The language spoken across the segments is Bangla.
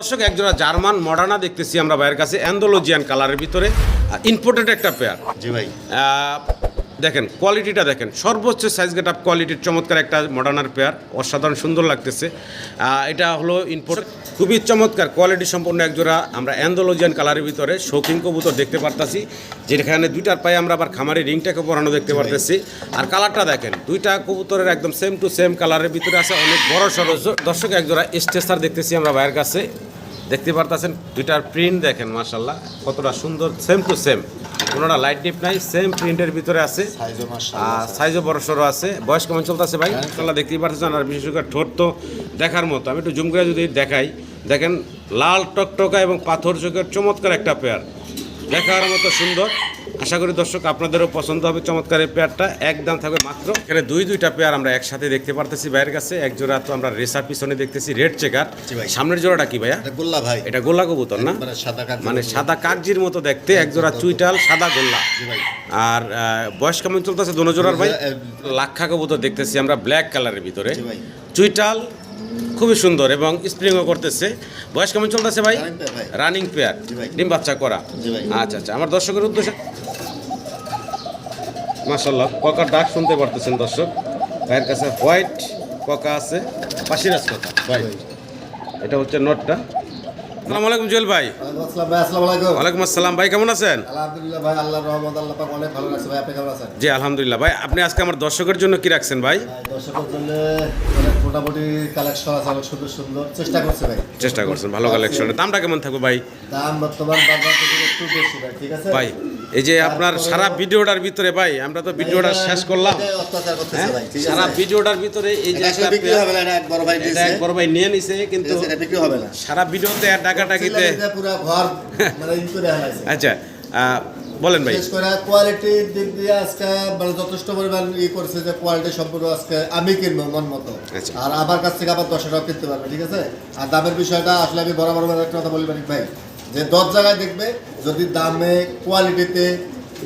দর্শক একজোড়া জার্মান মডার্না দেখতেছি আমরা বাইরের কাছে অ্যান্ডোলজিয়ান কালারের ভিতরে ইম্পোর্টেড একটা পেয়ার জি ভাই। দেখেন কোয়ালিটিটা দেখেন। সর্বোচ্চ সাইজ গেট আপ কোয়ালিটির চমৎকার একটা মডার্নার পেয়ার অসাধারণ সুন্দর লাগতেছে। এটা হলো ইম্পোর্ট খুবই চমৎকার কোয়ালিটি সম্পন্ন একজোড়া। আমরা অ্যান্ডোলজিয়ান কালারের ভিতরে শৌখিন কবুতর দেখতে পারতাছি যেখানে দুইটার পায়ে আমরা আবার খামারি রিংটাকে পরানো দেখতে পারতেছি। আর কালারটা দেখেন দুইটা কবুতরের একদম সেম টু সেম কালারের ভিতরে আছে অনেক বড় সড়ো। দর্শক একজোড়া স্টেসার দেখতেছি আমরা বাইরের কাছে। দেখতে পারতেছেন দুইটার প্রিন্ট দেখেন মাসাল্লাহ কতটা সুন্দর সেম টু সেম কোনোটা লাইট ডিপ নাই সেম প্রিন্টের ভিতরে আছে। সাইজও বড় সড়ো আছে। বয়স কেমন চলতেছে ভাই? মাসাল্লাহ দেখতেই পারতেছেন আর বিশেষ করে ঠোঁট তো দেখার মতো। আমি একটু জুম করে যদি দেখাই দেখেন লাল টকটকা এবং পাথর চোখের চমৎকার একটা পেয়ার দেখার মতো সুন্দর। আশা করি দর্শক আপনাদেরও পছন্দ হবে চমৎকার এই পেয়ারটা। একদম থাকবে মাত্র। এখানে দুই দুইটা পেয়ার আমরা একসাথে দেখতে পারতেছি বাইরের কাছে। এক জোড়া তো আমরা রেসার পিছনে দেখতেছি রেড চেকার। সামনের জোড়াটা কি ভাইয়া? গোল্লা ভাই। এটা গোল্লা কবুতর না? মানে সাদা মানে সাদা কাগজির মতো দেখতে এক জোড়া চুইটাল সাদা গোল্লা। আর বয়স কেমন চলতেছে দোনো জোড়ার ভাই? লাক্ষা কবুতর দেখতেছি আমরা ব্ল্যাক কালারের ভিতরে। চুইটাল খুবই সুন্দর এবং স্প্রিংও করতেছে। বয়স কেমন চলতেছে ভাই। রানিং পেয়ার ডিম বাচ্চা করা। আচ্ছা আচ্ছা। আমার দর্শকের উদ্দেশ্যে মাসাল্লাহ ককার ডাক শুনতে পারতেছেন দর্শক। ভাইয়ের কাছে হোয়াইট ককা আছে পাশিরাজ ককা ভাই। এটা হচ্ছে নটটা। আসসালামু আলাইকুম জুয়েল ভাই। আসসালাম ভাই ওয়ালাইকুম আসসালাম। ভাই কেমন আছেন? আলহামদুলিল্লাহ ভাই আল্লাহর রহমত আল্লাহ পাক অনেক ভালো লাগছে ভাই আপনি কেমন আছেন? জি আলহামদুলিল্লাহ। ভাই আপনি আজকে আমার দর্শকের জন্য কি রাখছেন ভাই দর্শকের জন্য মোটামুটি কালেকশন আছে অনেক সুন্দর সুন্দর। চেষ্টা করছে ভাই। চেষ্টা করছেন ভালো কালেকশনের দামটা কেমন থাকবে ভাই? দাম বর্তমান বাজার থেকে একটু বেশি ভাই ঠিক আছে? ভাই এই যে আপনার সারা ভিডিওটার ভিতরে ভাই আমরা তো ভিডিওটা শেষ করলাম। হ্যাঁ? সারা ভিডিওটার ভিতরে এই যে বিক্রি হবে না এক বড় ভাই দিয়েছে। এক বড় ভাই নিয়ে নিছে কিন্তু এটা বিক্রি হবে না। সারা ভিডিওতে আর ডাকাটাকিতে ছেলেটা পুরো ঘর মানে আচ্ছা বলেন ভাই। বিশেষ করে কোয়ালিটির দিক দিয়ে আজকে মানে যথেষ্ট পরিমাণ ই করছে যে কোয়ালিটি সম্পূর্ণ আজকে আমি কিনবো মন মতো। আচ্ছা। আর আমার কাছ থেকে আবার দশ টাকা কিনতে পারবে ঠিক আছে? আর দামের বিষয়টা আসলে আমি বরাবর একটা কথা বলি মানিক ভাই যে দশ জায়গায় দেখবে যদি দামে কোয়ালিটিতে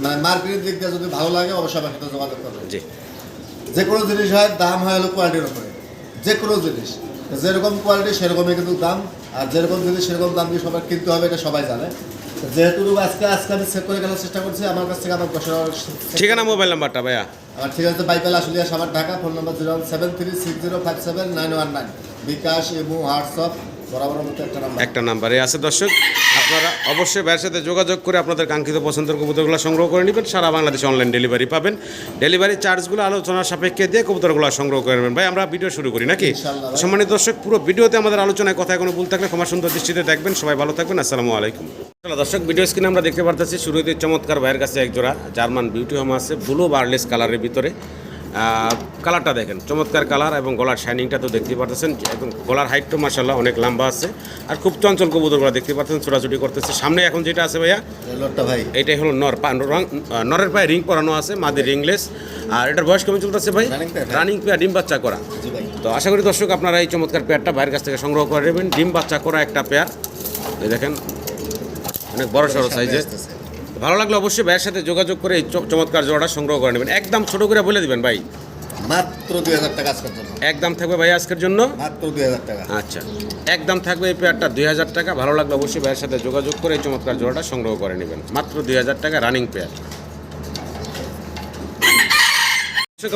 মানে মার্কেটের দিক দিয়ে যদি ভালো লাগে অবশ্যই আমার সাথে যোগাযোগ করবে। জি। যে কোনো জিনিস হয় দাম হয় হলো কোয়ালিটির উপরে। যে কোনো জিনিস যেরকম কোয়ালিটি সেরকমই কিন্তু দাম আর যেরকম জিনিস সেরকম দাম দিয়ে সবাই কিনতে হবে এটা সবাই জানে। যেহেতু আজকে আজকে আমি চেক করে গেলার চেষ্টা করছি আমার কাছ থেকে আমার ঠিকানা মোবাইল নাম্বারটা ভাইয়া। আর ঠিক আছে বাইকাল আসলে আমার Dhaka phone number zero seven three six zero five seven nine one nine bKash এবং হোয়াটসঅ্যাপ। একটা নাম্বার আছে দর্শক। আপনারা অবশ্যই ভাইয়ের সাথে যোগাযোগ করে আপনাদের কাঙ্ক্ষিত পছন্দের কবুতরগুলো সংগ্রহ করে নেবেন। সারা বাংলাদেশে অনলাইন ডেলিভারি পাবেন। ডেলিভারি চার্জগুলো আলোচনার সাপেক্ষে দিয়ে কবুতরগুলো সংগ্রহ করে নেবেন। ভাই আমরা ভিডিও শুরু করি নাকি? সম্মানিত দর্শক পুরো ভিডিওতে আমাদের আলোচনায় কথায় কোনো ভুল থাকলে ক্ষমা সুন্দর দৃষ্টিতে দেখবেন। সবাই ভালো থাকবেন। আসসালামু আলাইকুম। চলো দর্শক ভিডিও স্ক্রিনে আমরা দেখতে পারতেছি শুরুতে চমৎকার ভাইয়ের কাছে একজোড়া জার্মান বিউটি হোম আছে। ব্লু বার্লেস কালারের ভিতরে। কালারটা দেখেন চমৎকার কালার এবং গলার শাইনিংটা তো দেখতে পারতেছেন একদম গলার হাইটটা মাসাল্লাহ অনেক লম্বা আছে। আর খুব চঞ্চল কবুতরগুলো দেখতে পাচ্ছেন ছোটাছুটি করতেছে। সামনে এখন যেটা আছে ভাইয়া ভাই। এটাই হলো নর রং- নরের পায়ে রিং পরানো আছে মাদের রিংলেস আর এটার বয়স কেমন চলতেছে ভাই? Pair, হ্যাঁ। রানিং পেয়ার ডিম বাচ্চা করা। তো আশা করি দর্শক আপনারা এই চমৎকার পেয়ারটা বাইরের কাছ থেকে সংগ্রহ করে নেবেন। ডিম বাচ্চা করা একটা পেয়ার এই দেখেন অনেক বড় সড়ো সাইজে আসতেছে। ভালো লাগলে অবশ্যই ভাইয়ের সাথে যোগাযোগ করে এই চমৎকার জোড়াটা সংগ্রহ করে নেবেন। একদম ছোট করে বলে দিবেন ভাই। মাত্র দুই হাজার টাকা আজকের জন্য। একদম থাকবে ভাই আজকের জন্য? মাত্র দুই হাজার টাকা। আচ্ছা। একদম থাকবে এই পেয়ারটা দুই হাজার টাকা। ভালো লাগলে অবশ্যই ভাইয়ের সাথে যোগাযোগ করে এই চমৎকার জোড়াটা সংগ্রহ করে নেবেন। মাত্র দুই হাজার টাকা রানিং পেয়ার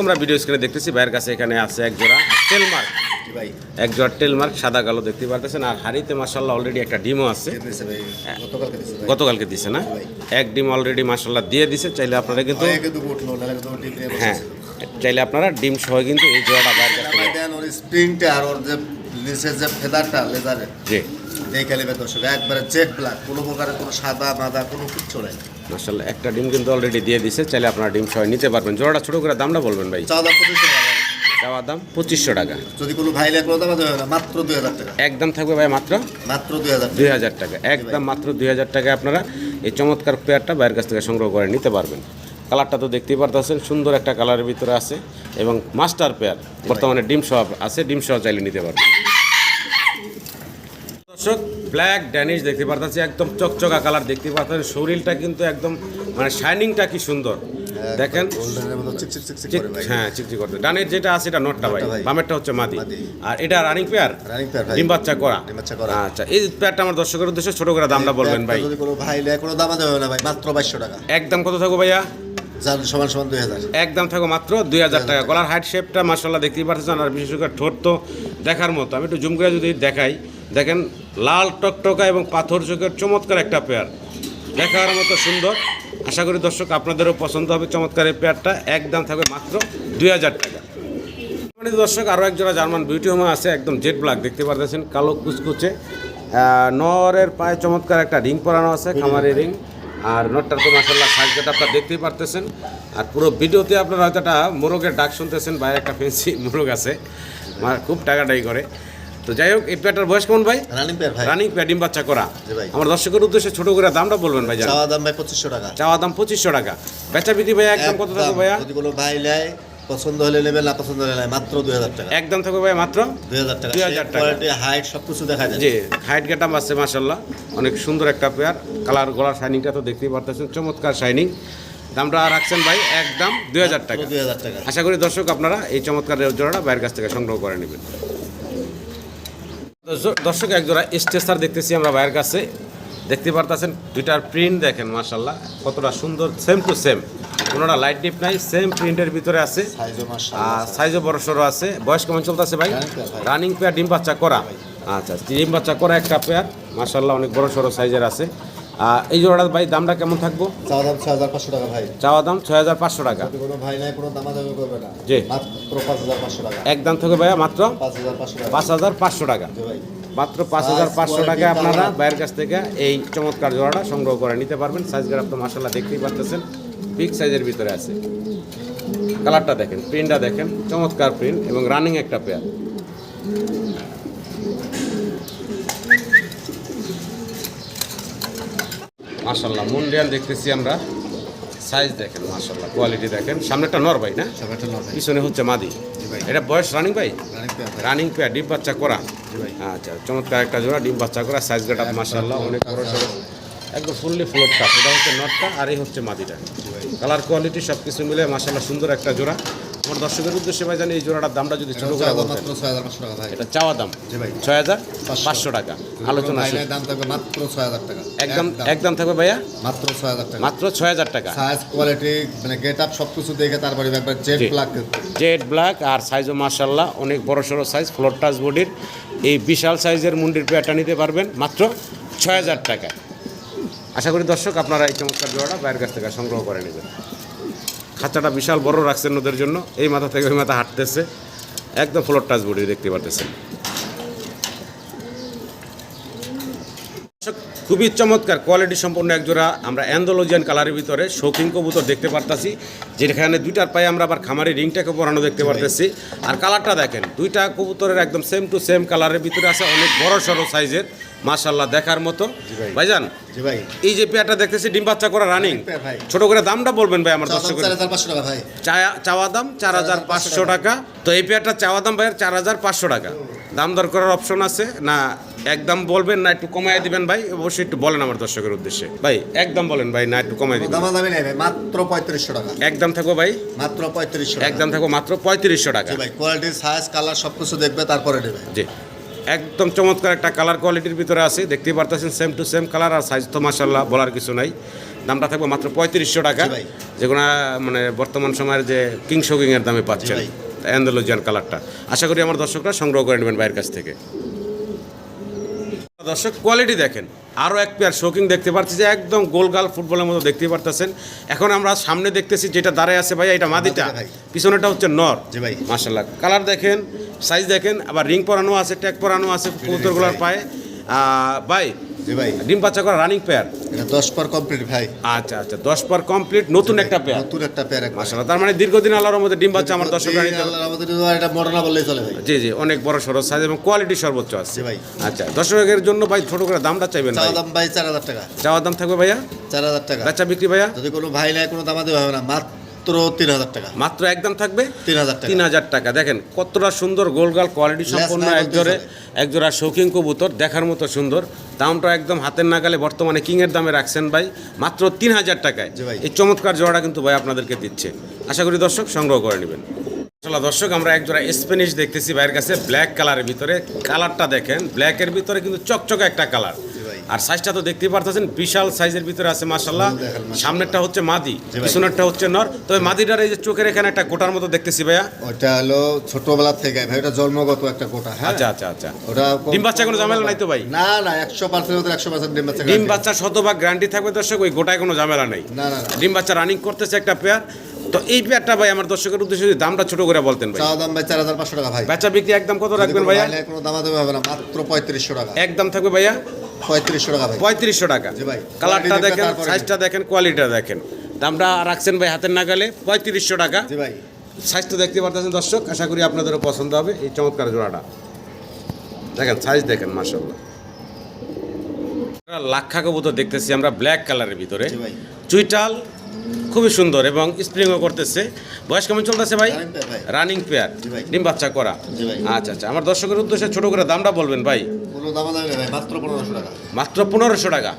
আমরা ভিডিও স্ক্রিনে দেখতেছি ভাইয়ের কাছে এখানে আছে এক জোড়া টেলমার্ক জি ভাই? এক জোড়া টেলমার্ক সাদা কালো দেখতে পারতেছেন। আর হাড়িতে মাসাল্লাহ অলরেডি একটা ডিমও আছে। ভাই? গতকালকে দিছে না? এক ডিম অলরেডি মাসাল্লাহ দিয়ে দিছে। চাইলে আপনারা কিন্তু হ্যাঁ। চাইলে আপনারা ডিম সহ কিন্তু এই কাছ ভাই দেন ওর স্প্রিংটা আর ওর যে নিচের যে ফেদারটা লেজারে জি। দেখে নেবে দর্শক একবারে চেক ব্ল্যাক কোনো প্রকারের কোনো সাদা মাদা কোনো কিচ্ছু নেই। মাসাল্লাহ একটা ডিম কিন্তু অলরেডি দিয়ে দিছে। চাইলে আপনারা ডিম সহ নিতে পারবেন। জোড়াটা ছোট করে দামটা বলবেন ভাই। চাওয়া দাম পঁচিশশো টাকা। যদি কোনো ভাই মাত্র দুই হাজার টাকা। একদম থাকবে ভাই মাত্র? মাত্র দুই হাজার দুই হাজার টাকা। একদম মাত্র দুই হাজার টাকায় আপনারা এই চমৎকার পেয়ারটা বাইরের কাছ থেকে সংগ্রহ করে নিতে পারবেন। কালারটা তো দেখতেই পারতেছেন সুন্দর একটা কালারের ভিতরে আছে এবং মাস্টার পেয়ার বর্তমানে ডিম সহ আছে ডিম সহ চাইলে নিতে পারবেন। দর্শক ব্ল্যাক ড্যানিশ দেখতে পারতেছি একদম চকচকা কালার দেখতে পারতেন শরীরটা কিন্তু একদম মানে শাইনিংটা কি সুন্দর। দেখেন? চিকচিক হ্যাঁ করতে। ডানের যেটা আছে এটা নটটা ভাই। বামেরটা হচ্ছে মাদি। আর এটা রানিং পেয়ার রানিং পেয়ার ডিম বাচ্চা করা। আচ্ছা এই পেয়ারটা আমার দর্শকের উদ্দেশ্যে ছোট করে দামটা বলবেন ভাই। যদি কোনো ভাই নেয় কোনো দামা দেবে না ভাই মাত্র বাইশশো টাকা। একদম কত থাকো ভাইয়া? সমান সমান দুই হাজার। একদম থাকো মাত্র দুই হাজার টাকা। গলার হাইট শেপটা মার্শাল্লাহ দেখতেই পাচ্ছেন আর বিশেষ করে ঠোঁট তো দেখার মতো। আমি একটু জুম করে যদি দেখাই। দেখেন লাল টকটকা এবং পাথর চোখের চমৎকার একটা পেয়ার দেখার মতো সুন্দর। আশা করি দর্শক আপনাদেরও পছন্দ হবে। চমৎকার এই পেয়ারটা। একদম থাকবে মাত্র দুই হাজার টাকা। দর্শক আরও একজোড়া জার্মান বিউটি হোমা আছে, একদম জেড ব্ল্যাক, দেখতে পারতেছেন, কালো কুচকুচে। নরের পায়ে চমৎকার একটা রিং পরানো আছে, খামারের রিং। আর নটটার তো মাসাল্লাহ সাইজটা আপনারা দেখতেই পারতেছেন। আর পুরো ভিডিওতে আপনারা হয়তো একটা মোরগের ডাক শুনতেছেন বাইরে একটা ফেন্সি মোরগ আছে। খুব টাকাটাই করে। তো যাই হোক এই পেয়ারটার বয়স কেমন ভাই? রানিং পেয়ার ভাই। রানিং পেয়ার ডিম বাচ্চা করা। ভাই। আমার দর্শকের উদ্দেশ্যে ছোট করে দামটা বলবেন ভাই চাওয়া দাম ভাই পঁচিশশো টাকা। চাওয়া দাম পঁচিশশো টাকা। বেচা বিধি ভাই একদম কত থাকবে ভাইয়া? যদি কোনো ভাই নেয় পছন্দ হলে নেবে না পছন্দ হলে নেয় মাত্র দুই হাজার টাকা। একদম থাকবে ভাই মাত্র দুই হাজার টাকা। 2000 টাকা। হাইট সব কিছু দেখা যায়। যে হাইট গেটাম আছে মাসাল্লাহ অনেক সুন্দর একটা পেয়ার। কালার গলার শাইনিংটা তো দেখতেই পারতেছেন। চমৎকার শাইনিং দামটা রাখছেন ভাই একদম দুই হাজার টাকা। দুই হাজার টাকা। আশা করি দর্শক আপনারা এই চমৎকার জোড়াটা বাইরের কাছ থেকে সংগ্রহ করে নেবেন। দর্শক- দর্শক এক জোড়া স্টেসার দেখতেছি আমরা বাইরের কাছে। দেখতে পারতেছেন দুইটার প্রিন্ট দেখেন মাসাল্লাহ কতটা সুন্দর সেম টু সেম কোনোটা লাইট ডিপ নাই সেম প্রিন্টের ভিতরে আছে। আর সাইজও বড় সড়ো আছে। বয়স কেমন চলতেছে ভাই? ভাই। রানিং পেয়ার ডিম বাচ্চা করা। আচ্ছা ডিম বাচ্চা করা একটা পেয়ার মাসাল্লাহ অনেক বড় সড়ো সাইজের আছে। এই জোড়াটা ভাই দামটা কেমন থাকব? চাওয়া দাম ছয় হাজার পাঁচশো টাকা ভাই। চাওয়া দাম ছয় হাজার পাঁচশো টাকা। কোনো ভাই নেয় কোনো দামা দামি করবে না। জি। মাত্র পাঁচ হাজার পাঁচশো টাকা। একদম থেকে ভাইয়া মাত্র? পাঁচ হাজার পাঁচশো টাকা। পাঁচ হাজার পাঁচশো টাকা। ভাই। মাত্র পাঁচ হাজার পাঁচশো টাকা আপনারা। বাইরের কাছ থেকে এই চমৎকার জোড়াটা সংগ্রহ করে নিতে পারবেন। সাইজ গ্রাফ তো মাসাল্লাহ দেখতেই পারতেছেন বিগ সাইজের ভিতরে আছে। কালারটা দেখেন প্রিন্টটা দেখেন। চমৎকার প্রিন্ট এবং রানিং একটা পেয়ার মাসাল্লাহ মুন্ডিয়ান দেখতেছি আমরা। সাইজ দেখেন মাসাল্লাহ কোয়ালিটি দেখেন। সামনেটা নর ভাই না? পিছনে হচ্ছে মাদি। এটা বয়স রানিং ভাই? রানিং পেয়ার ডিম বাচ্চা করা। আচ্ছা চমৎকার একটা জোড়া ডিম বাচ্চা করা সাইজ গেট আপ মাসাল্লাহ অনেক বড় সড়ো একদম ফুললি ফ্লোর কাপ এটা হচ্ছে নটটা আর এই হচ্ছে মাদিটা। ভাই। কালার কোয়ালিটি সব কিছু মিলে মাসাল্লাহ সুন্দর একটা জোড়া। আমার দর্শকের উদ্দেশ্যে ভাই জানি এই জোড়াটার দামটা যদি ছোট করে বলতেন। টাকা এটা চাওয়া দাম? ছয় হাজার পাঁচশো। টাকা। আলোচনা দাম থাকবে মাত্র ছয় হাজার টাকা। একদম একদম। থাকবে ভাইয়া? মাত্র ছয় হাজার টাকা। মাত্র ছয় হাজার টাকা। সাইজ কোয়ালিটি মানে গেট আপ সব কিছু দেখে তারপরে একবার জেড। ব্ল্যাক জেড ব্ল্যাক আর সাইজও মার্শাল্লাহ অনেক বড় সড়ো সাইজ ফ্লোর টাচ বডির এই বিশাল সাইজের মুন্ডির পেয়ারটা নিতে পারবেন মাত্র ছয় হাজার টাকায়। আশা করি দর্শক আপনারা এই চমৎকার জোড়াটা বাইরের কাছ থেকে সংগ্রহ করে নেবেন। খাঁচাটা বিশাল বড় রাখছেন ওদের জন্য। এই মাথা থেকে ওই মাথা হাঁটতেছে। একদম ফ্লোর টাচ বডি দেখতে পারতেছেন। খুবই চমৎকার কোয়ালিটি সম্পন্ন এক জোড়া আমরা অ্যান্ডোলজিয়ান কালারের ভিতরে শৌখিন কবুতর দেখতে পারতাছি যেখানে দুইটার পায়ে আমরা আবার খামারি রিংটাকে পরানো দেখতে পারতেছি। আর কালারটা দেখেন দুইটা কবুতরের একদম সেম টু সেম কালারের ভিতরে আছে অনেক বড় সড়ো সাইজের মাশাল্লাহ দেখার মতো। ভাই। ভাইজান এই যে পেয়ারটা দেখতেছি ডিম বাচ্চা করা রানিং পেয়ার ছোট করে দামটা বলবেন ভাই আমার চা- চাওয়া দাম চার হাজার পাঁচশো টাকা। তো এই পেয়ারটা চাওয়া দাম ভাইয়ের চার হাজার পাঁচশো টাকা। দাম দর করার অপশন আছে না একদম বলবেন না একটু কমায় দিবেন ভাই অবশ্যই একটু বলেন আমার দর্শকের উদ্দেশ্যে। ভাই একদম বলেন ভাই না একটু কমায় দিবেন। দামা দামি নেই ভাই মাত্র পঁয়ত্রিশশো টাকা। একদম থাকব ভাই? মাত্র পঁয়ত্রিশশো একদম থাকব মাত্র পঁয়ত্রিশশো টাকা। জি ভাই কোয়ালিটি সাইজ কালার সব কিছু দেখবে তারপরে নেবে। জি। একদম চমৎকার একটা কালার কোয়ালিটির ভিতরে আছে। দেখতেই পারতেছেন সেম টু সেম কালার আর সাইজ তো মাসাল্লাহ বলার কিছু নাই। দামটা থাকবে মাত্র পঁয়ত্রিশশো টাকা। যেগুলো মানে বর্তমান সময়ের যে কিং শোকিং এর দামে পাচ্ছেন। ভাই। অ্যান্ডোলজিয়ান কালারটা আশা করি আমার দর্শকরা সংগ্রহ করে নেবেন বাইরের কাছ থেকে। দর্শক কোয়ালিটি দেখেন। আরও এক প্লেয়ার শোকিং দেখতে পাচ্ছি যে একদম গোলগাল ফুটবলের মতো দেখতে পারতেছেন। এখন আমরা সামনে দেখতেছি যেটা দাঁড়ায় আছে ভাই এটা মাদিটা। পিছনেটা হচ্ছে নর। জি ভাই। মার্শাল্লাহ কালার দেখেন সাইজ দেখেন আবার রিং পরানো আছে ট্যাগ পরানো আছে কবুতরগুলোর পায়ে। ভাই জি ভাই। ডিম বাচ্চা করা রানিং পেয়ার এটা দশ পর কমপ্লিট ভাই। আচ্ছা আচ্ছা দশ পর কমপ্লিট নতুন একটা পেয়ার নতুন একটা পেয়ার এক মার্শাল্লাহ তার মানে দীর্ঘদিন আল্লাহর মধ্যে ডিম বাচ্চা আমার দর্শকরা নিতে আমাদের এটা মডার্না বললেই চলে ভাই। জি জি অনেক বড় সড়ো সাইজ এবং কোয়ালিটি সর্বোচ্চ আছে। জি ভাই। আচ্ছা দর্শকের জন্য ভাই ছোট করে দামটা চাইবেন ভাই। দাম ভাই চার হাজার টাকা। চাওয়ার দাম থাকবে ভাইয়া? চার হাজার টাকা। বেচা বিক্রি ভাইয়া? যদি কোনো ভাই নেয় কোনো দামা দেওয়া হবে না। মাত্র মাত্র তিন হাজার টাকা। মাত্র একদম থাকবে? তিন হাজার তিন হাজার টাকা। দেখেন কতটা সুন্দর গোলগাল কোয়ালিটি সম্পন্ন বলতে একজোড়ে শৌখিন কবুতর দেখার মতো সুন্দর। দামটা একদম হাতের নাগালে বর্তমানে কিংয়ের দামে রাখছেন ভাই মাত্র তিন হাজার টাকায়। এই চমৎকার জোড়াটা কিন্তু ভাই আপনাদেরকে দিচ্ছে। আশা করি দর্শক সংগ্রহ করে নেবেন। আসলে দর্শক আমরা একজোড়া স্প্যানিশ দেখতেছি ভাইয়ের কাছে ব্ল্যাক কালারের ভিতরে। কালারটা দেখেন ব্ল্যাকের ভিতরে কিন্তু চকচকে একটা কালার। আর সাইজটা তো দেখতেই পারতেছেন বিশাল সাইজের ভিতরে আছে মাসাল্লাহ। সামনেরটা হচ্ছে মাদি পিছনেরটা হচ্ছে নর। তবে মাদিটার এই যে চোখের এখানে একটা গোটার মতো দেখতেছি ভাইয়া। ওটা হলো ছোটবেলা থেকে ভাই ওটা জন্মগত একটা কোটা হ্যাঁ? আচ্ছা আচ্ছা আচ্ছা। ওটা ডিম বাচ্চা কোনো ঝামেলা নাই তো ভাই? না না একশো পার্সেন্ট একশো পার্সেন্ট ডিম বাচ্চা ডিম বাচ্চা শতভাগ গ্যারান্টি থাকবে দর্শক ওই গোটায় কোনো ঝামেলা নেই। না না ডিম বাচ্চা রানিং করতেছে একটা পেয়ার তো এই পেয়ারটা ভাই আমার দর্শকের উদ্দেশ্যে যদি দামটা ছোট করে বলতেন ভাই। দাম ভাই চার হাজার পাঁচশো টাকা ভাই। বেচা বিক্রি একদম কত রাখবেন ভাইয়া? কোনো দামা দামে হবে না মাত্র পঁয়ত্রিশশো টাকা। একদম থাকবে ভাইয়া? পঁয়ত্রিশশো টাকা পঁয়ত্রিশশো টাকা। ভাই। কালারটা দেখেন সাইজটা দেখেন কোয়ালিটিটা দেখেন। দামটা রাখছেন ভাই হাতের নাগালে পঁয়ত্রিশশো টাকা। সাইজটা দেখতে পারতেছেন দর্শক আশা করি আপনাদেরও পছন্দ হবে এই চমৎকার জোড়াটা। দেখেন সাইজ দেখেন মার্শাল্লাহ লাক্ষা কবুতর দেখতেছি আমরা ব্ল্যাক কালারের ভিতরে। চুইটাল খুবই সুন্দর এবং স্প্রিংও করতেছে। বয়স কেমন চলতেছে ভাই। রানিং পেয়ার ডিম বাচ্চা করা। আচ্ছা আচ্ছা। আমার দর্শকের উদ্দেশ্যে ছোট করে দামটা বলবেন ভাই। মাত্র পনেরোশো টাকা। মাত্র পনেরোশো টাকা?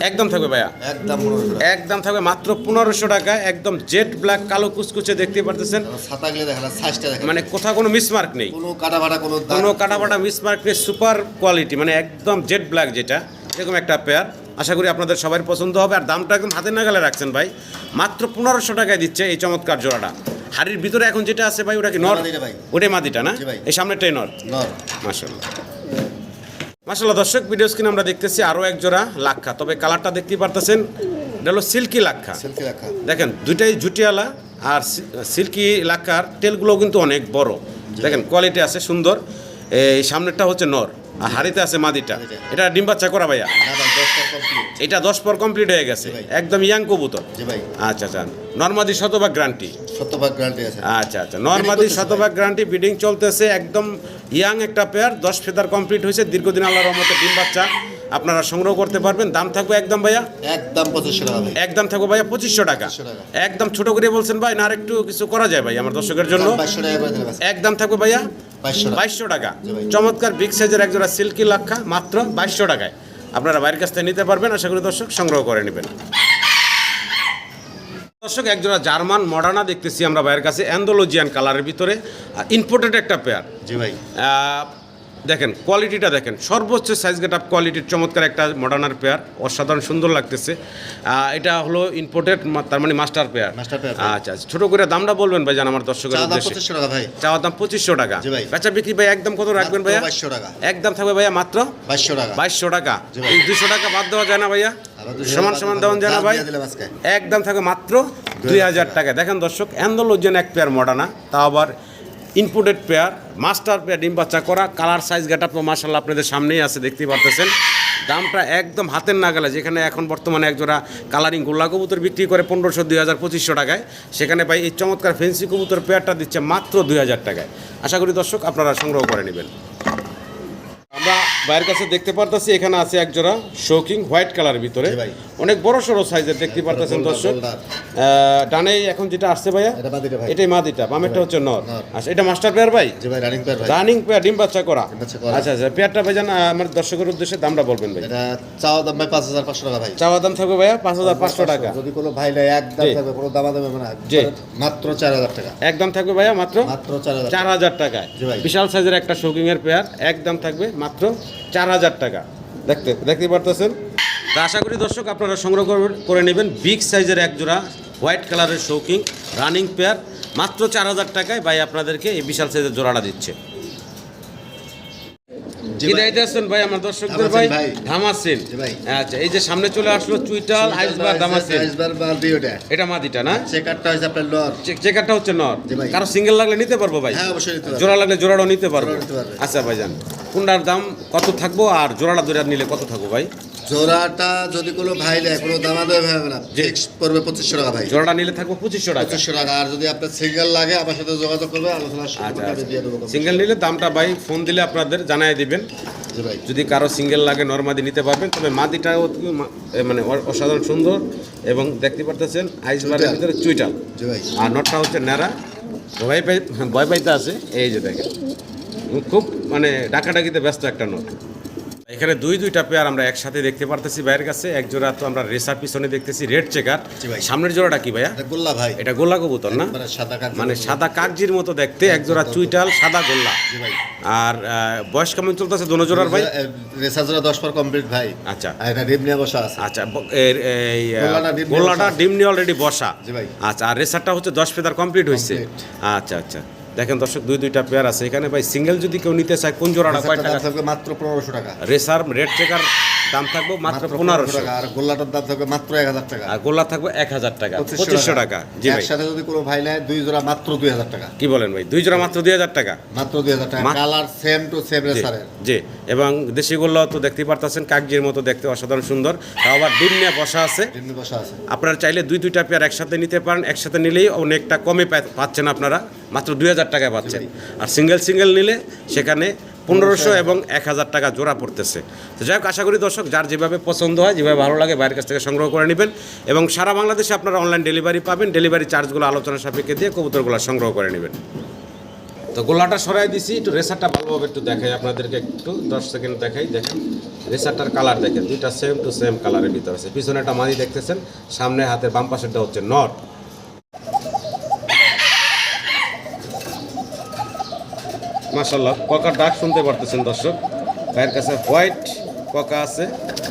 একদম থাকবে ভাইয়া? একদম একদম থাকবে মাত্র পনেরোশো টাকা। একদম জেড ব্ল্যাক কালো কুচকুচে দেখতে পারতেছেন। মানে কোথাও কোনো মিসমার্ক নেই। কোনো কাটা ফাটা কোনো দাগ- কোনো কাটাপাটা মিসমার্ক নেই। সুপার কোয়ালিটি মানে একদম জেড ব্ল্যাক যেটা এরকম একটা পেয়ার আশা করি আপনাদের সবাই পছন্দ হবে। আর দামটা একদম হাতে নাগালে রাখছেন ভাই। মাত্র পনেরোশো টাকায় দিচ্ছে এই চমৎকার জোড়াটা। হাড়ির ভিতরে এখন যেটা আছে ভাই ওটা কি নর? ওটাই মাদিটা না? এই সামনেটাই নর? মাসাল্লাহ মাসাল্লাহ দর্শক ভিডিও স্ক্রিনে আমরা দেখতেছি আরও এক জোড়া লাক্ষা। তবে কালারটা দেখতেই পারতেছেন এটা হলো সিল্কি লাক্ষা। সেলফি রাখা দেখেন দুইটাই জুটিয়ালা আর সিল্কি লাক্ষার তেলগুলো কিন্তু অনেক বড়। দেখেন কোয়ালিটি আছে সুন্দর। এই সামনেরটা হচ্ছে নর। আর হাড়িতে আছে মাদিটা। এটা ডিম বাচ্চা করা ভাইয়া? এটা দশ পর কমপ্লিট হয়ে গেছে। একদম ইয়াং কবুতর। আচ্ছা আচ্ছা। নর্মাদি শতভাগ গ্যারান্টি। শতভাগ গ্যারান্টি আছে। আচ্ছা আচ্ছা। নর্মাদি শতভাগ গ্যারান্টি ব্রিডিং চলতেছে। একদম ইয়াং একটা পেয়ার দশ ফেদার কমপ্লিট হয়েছে। দীর্ঘদিন আল্লাহ রহমতে ডিম বাচ্চা। আপনারা সংগ্রহ করতে পারবেন। দাম থাকবে একদম ভাইয়া? একদম পঁচিশশো টাকা একদম থাকবে ভাইয়া পঁচিশশো টাকা। একদম ছোট করে বলছেন ভাই না আর একটু কিছু করা যায় ভাই আমার দর্শকের জন্য? একদম থাকবে ভাইয়া? বাইশশো টাকা। চমৎকার বিগ সাইজের একজোড়া সিল্কি লাক্ষা মাত্র বাইশশো টাকায়। আপনারা বাইরের কাছ থেকে নিতে পারবেন আশা করি দর্শক সংগ্রহ করে নেবেন। দর্শক একজোড়া জার্মান মডার্না দেখতেছি আমরা বাইরের কাছে অ্যান্ডোলজিয়ান কালারের ভিতরে ইম্পোর্টেড একটা পেয়ার জি ভাই। দেখেন কোয়ালিটিটা দেখেন। সর্বোচ্চ সাইজ গেট আপ কোয়ালিটির চমৎকার একটা মডার্নার পেয়ার অসাধারণ সুন্দর লাগতেছে। এটা হলো ইম্পোর্টেড তার মানে মাস্টার পেয়ার আচ্ছা আচ্ছা। ছোট করে দামটা বলবেন ভাই জান আমার দর্শকের উদ্দেশ্যে। চাওয়ার দাম পঁচিশশো টাকা। বেচা বিক্রি ভাই একদম কত রাখবেন ভাইয়া? টাকা। একদম থাকবে ভাইয়া মাত্র বাইশশো টাকা। বাইশশো টাকা। দুশো টাকা বাদ দেওয়া যায় না ভাইয়া। সমান সমান দেওয়া যায় না ভাই। একদম থাকবে মাত্র দুই হাজার টাকা। দেখেন দর্শক অ্যান্ডোলজিয়ান এক পেয়ার মডানা তা আবার ইনপুটেড পেয়ার মাস্টার ডিম বাচ্চা করা কালার সাইজ গেট আপ মার্শাল্লাহ আপনাদের সামনেই আছে, দেখতেই পারতেছেন। দামটা একদম হাতের নাগালে, যেখানে এখন বর্তমানে একজোড়া কালারিং গোল্লা কবুতর বিক্রি করে পনেরোশো, দুই হাজার, পঁচিশশো টাকায়। সেখানে পাই এই চমৎকার ফেন্সি কবুতর পেয়ারটা দিচ্ছে মাত্র দুই হাজার টাকায়। আশা করি দর্শক আপনারা সংগ্রহ করে নেবেন। বাইরের কাছে দেখতে পারতেছি এখানে আছে এক জোড়া শোকিং হোয়াইট কালারের ভিতরে। ভাই। অনেক বড় সড়ো সাইজের দেখতে পারতেছেন দর্শক। ডানে এখন যেটা আসছে ভাইয়া? ভাই। এটাই মাদিটা বামেরটা হচ্ছে নর। আচ্ছা এটা মাস্টার পেয়ার ভাই? রানিং পেয়ার ভাই। ডিম বাচ্চা করা। আচ্ছা আচ্ছা পেয়ারটা আহ, আমার দর্শকের উদ্দেশ্যে দামটা বলবেন ভাই। চাওয়া দাম ভাই পাঁচ হাজার পাঁচশো টাকা ভাই। চাওয়া দাম থাকবে ভাইয়া পাঁচ হাজার পাঁচশো টাকা। যদি কোনো ভাই একদম জি। থাকবে কোনো দামা দামে মানে জি। মাত্র চার হাজার টাকা। একদম থাকবে ভাইয়া মাত্র মাত্র চার হাজার টাকায়। বিশাল সাইজের একটা শৌকিং এর পেয়ার একদম থাকবে মাত্র চার হাজার টাকা। দেখতে দেখতে পারতেছেন? তা আশা করি দর্শক আপনারা সংগ্রহ করে নেবেন। বিগ সাইজের এক জোড়া হোয়াইট কালারের শৌকিং রানিং পেয়ার। মাত্র চার হাজার টাকায় ভাই আপনাদেরকে এই বিশাল সাইজের জোড়াটা দিচ্ছে। জি কি ভাই। আমার দর্শকদের ভাই ভাই। ধামাসিন আচ্ছা এই যে সামনে চলে আসলো চুইটাল আইসবার ধামাসিন এটা মাদিটা না? চেকারটা হচ্ছে আপনার লর চেকারটা হচ্ছে নর। কারও সিঙ্গেল লাগলে নিতে পারব ভাই? হ্যাঁ অবশ্যই জোড়া লাগলে জোড়াটাও নিতে পারব। আচ্ছা ভাইজান কুন্ডার দাম কত থাকব আর জোড়াটা জোড়া নিলে কত থাকব ভাই? জোড়াটা যদি কোনো ভাই নেয় কোনো দামা দামে হবে না। ফিক্স পড়বে পঁচিশশো টাকা ভাই। জোড়াটা নিলে থাকব পঁচিশশো টাকা। পঁচিশশো টাকা। আর যদি আপনার সিঙ্গেল লাগে আমার সাথে যোগাযোগ করবে আলোচনা আচ্ছা আমি দিয়ে দেবো সিঙ্গেল নিলে দামটা ভাই ফোন দিলে আপনাদের জানাই দিবেন। ভাই। যদি কারও সিঙ্গেল লাগে নর্মাদি নিতে পারবেন। তবে মাদিটাও মানে অসাধারণ সুন্দর এবং দেখতে পারতেছেন আইসবারের। ভিতরে চুইটাল। ভাই। আর নটটা হচ্ছে ন্যাড়া। ভয় পাই ভয় পাইতে আছে। এই যে দেখেন। খুব মানে ডাকাডাকিতে ব্যস্ত একটা নট এখানে দুই দুইটা পেয়ার আমরা একসাথে দেখতে পারতেছি ভাইয়ের কাছে। এক জোড়া তো আমরা রেসার পিছনে দেখতেছি রেড চেকার ভাই। সামনের জোড়াটা কি ভাইয়া? গোল্লা ভাই। এটা গোল্লা কবুতর না? মানে সাদা কাজ মানে সাদা কাগজির মতো দেখতে এক জোড়া চুইটাল সাদা গোল্লা। আর বয়স কেমন চলতেছে দোনো জোড়ার ভাই? রেসার জোড়া দশ পর কমপ্লিট ভাই। আচ্ছা। এটা রিম নিয়ে বসা আছে। আচ্ছা এই গোল্লাটা ডিম। ডিম নিয়ে অলরেডি বসা। আচ্ছা আর রেসারটা হচ্ছে দশ ফেদার কমপ্লিট হয়েছে আচ্ছা আচ্ছা। দেখেন দর্শক দুই দুইটা পেয়ার আছে। এখানে ভাই সিঙ্গেল যদি কেউ নিতে চায় কোন জোড়াটা? কয় টাকা? মাত্র পনেরোশো টাকা। রেসার রেড চেকার দাম থাকবে মাত্র পনেরোশো। টাকা আর গোল্লাটার দাম থাকবে মাত্র এক হাজার টাকা। আর গোল্লা থাকবে এক হাজার টাকা। পঁচিশশো টাকা। জি ভাই। একসাথে যদি কোনো ভাই নেয় দুই জোড়া মাত্র দুই হাজার টাকা। কি বলেন ভাই? দুই জোড়া মাত্র দুই হাজার টাকা? মাত্র দুই হাজার টাকা। কালার সেম টু সেম রেসারের। জি। এবং দেশি গোল্লা তো দেখতেই পারতেছেন কাগজির মতো দেখতে অসাধারণ সুন্দর। তাও আবার ডিম নিয়ে বসা আছে। ডিম বসা আছে। আপনারা চাইলে দুই দুইটা পেয়ার একসাথে নিতে পারেন। একসাথে নিলেই অনেকটা কমে পাচ্ছেন আপনারা। মাত্র দুই হাজার টাকায় পাচ্ছেন। আর সিঙ্গেল সিঙ্গেল নিলে সেখানে পনেরোশো এবং এক হাজার টাকা জোড়া পড়তেছে। তো যাই হোক আশা করি দর্শক যার যেভাবে পছন্দ হয় যেভাবে ভালো লাগে বাইরের কাছ থেকে সংগ্রহ করে নেবেন। এবং সারা বাংলাদেশে আপনারা অনলাইন ডেলিভারি পাবেন। ডেলিভারি চার্জগুলো আলোচনা সাপেক্ষে দিয়ে কবুতরগুলো সংগ্রহ করে নেবেন। তো গোলাটা সরাই দিছি একটু রেসারটা ভালোভাবে একটু দেখাই আপনাদেরকে একটু। দশ সেকেন্ড দেখাই দেখেন। রেসারটার কালার দেখেন দুইটা সেম টু সেম কালারের ভিতর আছে। পিছনে একটা মাদি দেখতেছেন সামনে হাতের বাম পাশেরটা হচ্ছে নট। মাশাল্লাহ ককার ডাক শুনতে পারতেছেন দর্শক। ভাইয়ের কাছে হোয়াইট ককা আছে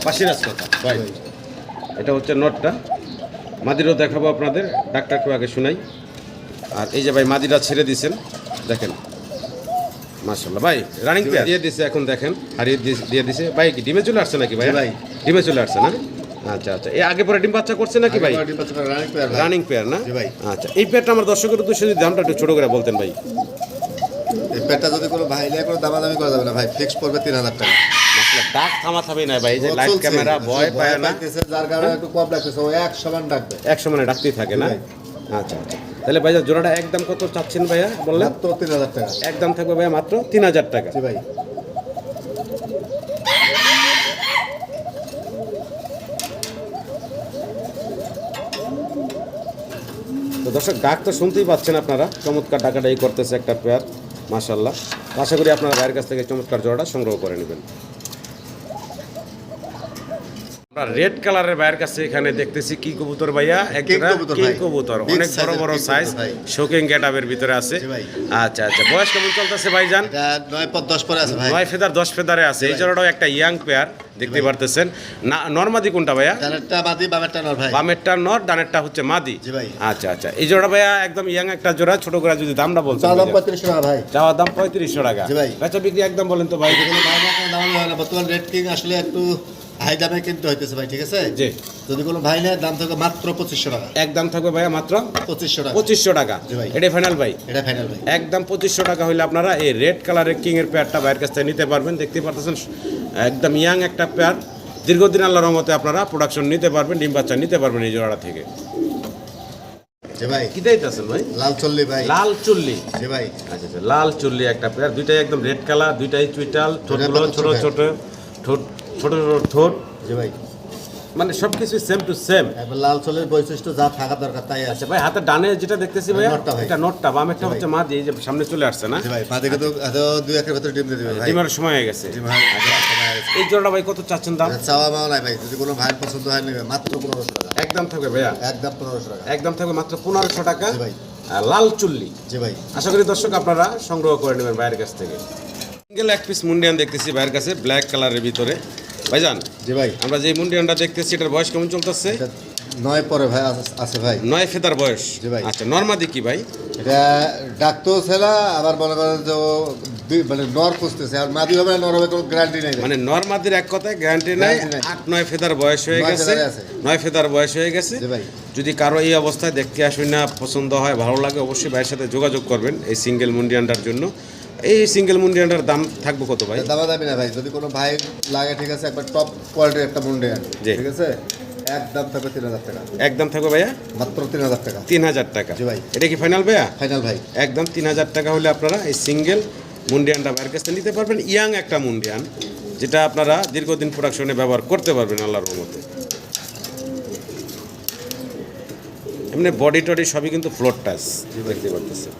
পাশিরাজ ককা হোয়াইট। এটা হচ্ছে নটটা। মাদিরও দেখাবো আপনাদের ডাকটা একটু আগে শোনাই। আর এই যে ভাই মাদিরা ছেড়ে দিয়েছেন দেখেন। মাশাল্লাহ ভাই রানিং পেয়ার দিয়ে দিছে এখন দেখেন। হারিয়ে দিয়ে- দিয়ে দিছে। ভাই কি ডিমে চলে আসছে নাকি ভাই? ভাই। ডিমে চলে আসছে না? আচ্ছা আচ্ছা। এই আগে পরে ডিম বাচ্চা করছে নাকি ভাই? ডিম বাচ্চা করে রানিং পেয়ার রানিং পেয়ার না? ভাই। আচ্ছা এই পেয়ারটা আমার দর্শকের উদ্দেশ্যে যদি দামটা একটু ছোটো করে বলতেন ভাই। এই যদি কোনো ভাই নেয় কোনো দামাদামি করা যাবে না ভাই। ফিক্স পড়বে তিন হাজার টাকা। ডাক থামা থামি না ভাই যে লাইট ক্যামেরা ভয় পায় না। যার কারণে একটু কম লাগতেছে এক সমান ডাকবে। একশো মানে ডাকতেই থাকে না? আচ্ছা আচ্ছা। তাহলে ভাইয়া জোড়াটা একদম কত চাচ্ছেন ভাইয়া বললেন? মাত্র তিন হাজার টাকা। একদম থাকবে ভাইয়া মাত্র তিন হাজার টাকা। ভাই। তো দর্শক ডাক তো শুনতেই পাচ্ছেন আপনারা। চমৎকার ডাকাডাই করতেছে একটা পেয়ার মাশাল্লাহ আশা করি আপনারা ভাইয়ের কাছ থেকে চমৎকার জোড়াটা সংগ্রহ করে নেবেন। রেড কালারের ভাইয়ের কাছে এখানে দেখতেছি কি কবুতর ভাইয়া? একটা কবুতর কবুতর অনেক বড় বড় সাইজ শোকিং গেটআপের ভিতরে আছে। আচ্ছা আচ্ছা বয়স কেমন চলতেছে ভাইজান? নয় পর দশ পরে আছে ভাই। নয় ফেদার দশ ফেদারে আছে। এই জোড়াটাও একটা ইয়াং পেয়ার দেখতে পারতেছেন। না নর্মাদি কোনটা ভাইয়া? ডানেরটা বামেরটা নর ভাই। বামেরটা নর ডানেরটা হচ্ছে মাদি। জি ভাই। আচ্ছা আচ্ছা এই জোড়া ভাইয়া একদম ইয়াং একটা জোড়া ছোট করে যদি দামটা চা দাম ভাইয়া। পঁয়ত্রিশশো টাকা ভাই। চাওয়ার দাম পঁয়ত্রিশশো টাকা। জি ভাই। বেচা বিক্রি একদম বলেন তো ভাই। দাম বর্তমান রেড কিং আসলে একটু হাই দামে কিনতে হইতেছে ভাই ঠিক আছে? জি। যদি কোনো ভাই নেয় দাম থাকবে মাত্র পঁচিশশো টাকা। এক দাম থাকবে ভাইয়া মাত্র পঁচিশশো টাকা। পঁচিশশো টাকা। ভাই। এটাই ফাইনাল ভাই। এটা ফাইনাল ভাই। একদম পঁচিশশো টাকা হইলে আপনারা এই রেড কালারের কিং এর পেয়ারটা ভাইয়ের কাছ থেকে নিতে পারবেন। দেখতে পারতেছেন একদম ইয়াং একটা পেয়ার দীর্ঘদিন আল্লাহর রহমতে আপনারা প্রোডাকশন নিতে পারবেন ডিম বাচ্চা নিতে পারবেন এই জোড়া থেকে। ভাই। কি দিতেছেন ভাই? লাল চল্লি ভাই। লাল চুল্লি। জি ভাই। আচ্ছা আচ্ছা। লাল চুল্লি একটা পেয়ার দুইটাই একদম রেড কালার দুইটাই চুইটাল ঠোঁটগুলো ছোট? ছোট ঠোঁট ছোট ছোট ঠোঁট। জি ভাই। মানে সব কিছু সেম টু সেম লাল চলের বৈশিষ্ট্য যা থাকা দরকার তাই আছে। আচ্ছা ভাই হাতের ডানে যেটা দেখতেছি ভাই ভাই। এটা নটটা বামেরটা হচ্ছে মা দিয়ে যে সামনে চলে আসছে না? ভাই পা দেখে তো দুই একের ভেতরে ডিম দিয়ে দিবে ভাই। ডিমের সময় হয়ে গেছে। ভাই। এই জোড়াটা ভাই কত চাচ্ছেন দাম? চাওয়া মাও নাই ভাই যদি কোনো ভাইয়ের পছন্দ হয় নেবে মাত্র পনেরোশো টাকা। একদম থাকবে ভাইয়া। একদম পনেরোশো টাকা। একদম থাকবে মাত্র পনেরোশো টাকা। ভাই। লাল চুল্লি। জি ভাই। আশা করি দর্শক আপনারা সংগ্রহ করে নেবেন ভাইয়ের কাছ থেকে। সিঙ্গেল এক পিস মুন্ডিয়ান দেখতেছি ভাইয়ের কাছে ব্ল্যাক কালারের ভিতরে। ভাইজান জি ভাই। আমরা যে মুন্ডিয়ানটা দেখতেছি এটার বয়স কেমন চলতেছে? নয় পরে ভাই আছে- ভাই। নয় ফেতার বয়স। জি ভাই। আচ্ছা নর্মাদি কি ভাই? এটা ডাক্তার ছেলা আবার মনে করেন যে মানে নর খুঁজতেছে। আর মাদি হবে নর হবে কোনো গ্যারান্টি নেই। মানে নর্মাদির এক কথায় গ্যারান্টি নাই আট নয় ফেদার বয়স হয়ে গেছে। নয় ফেদার বয়স হয়ে গেছে। জি ভাই। যদি কারও এই অবস্থায় দেখতে আসুন না পছন্দ হয় ভালো লাগে অবশ্যই ভাইয়ের সাথে যোগাযোগ করবেন এই সিঙ্গেল মুন্ডিয়ানটার জন্য। এই সিঙ্গেল মুন্ডিয়ানটার দাম থাকব কত ভাই? দামা দামি না ভাই যদি কোনো ভাই লাগে ঠিক আছে একবার টপ কোয়ালিটির একটা মুন্ডিয়ান ঠিক আছে? একদম থাকবে তিন হাজার টাকা। একদম থাকবে ভাইয়া? মাত্র তিন হাজার টাকা। তিন হাজার টাকা। ভাই। এটা কি ফাইনাল ভাইয়া? ফাইনাল ভাই। একদম তিন হাজার টাকা হলে আপনারা এই সিঙ্গেল মুন্ডিয়ানটা বাইরের কাছ থেকে নিতে পারবেন। ইয়াং একটা মুন্ডিয়ান যেটা আপনারা দীর্ঘদিন প্রোডাকশনে ব্যবহার করতে পারবেন আল্লাহর মতে এমনি বডি টডি সবই কিন্তু ফ্লোর টাচ দেখতে পারতেছেন।